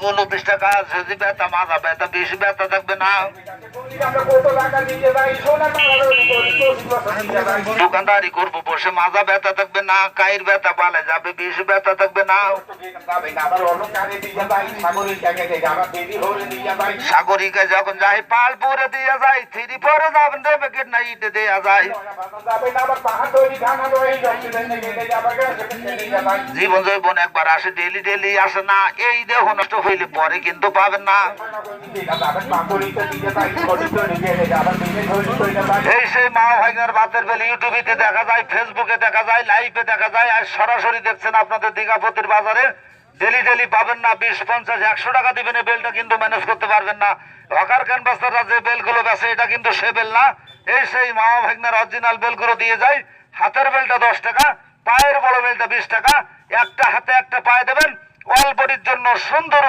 গুলো বিশ টাকা, যদি ব্যথা, মাথা ব্যথা, বেশি ব্যথা থাকবে না। দিয়ে যাই দোকানদারি করব, বসে মাজা ব্যথা থাকবে না, কাইর ব্যথা পালে যাবে, বেশি ব্যথা থাকবে না। দিয়ে যাই যাই দিয়ে যাই সাগরিকা যখন যাই পালপুরে দিয়ে যায়, থ্রি পরে যাবেন দেবে কি না, ইটে দেওয়া যায়। যাই জীবন জৈবন একবার আসে, ডেলি ডেলি আসে না, এই দেহ নষ্ট হইলে পরে কিন্তু পাবেন না। এই সেই মা ভাইনার বাতের বেলে ইউটিউবে দেখা যায়, ফেসবুকে দেখা যায় লাইভে দেখা যায়, আর সরাসরি দেখছেন আপনাদের দীঘাপতির বাজারে। ডেলি ডেলি পাবেন না, বিশ, পঞ্চাশ, একশো টাকা দিবেন বেলটা কিন্তু ম্যানেজ করতে পারবেন না। হকার ক্যানভাসাররা যে বেলগুলো বেছে এটা কিন্তু সে বেল না। এই সেই মামা ভাগনার অরিজিনাল বেলগুলো দিয়ে যায়, হাতের বেলটা দশ টাকা, পায়ের বড় বেলটা বিশ টাকা। একটা হাতে একটা পায়ে দেবেন বডির জন্য সুন্দর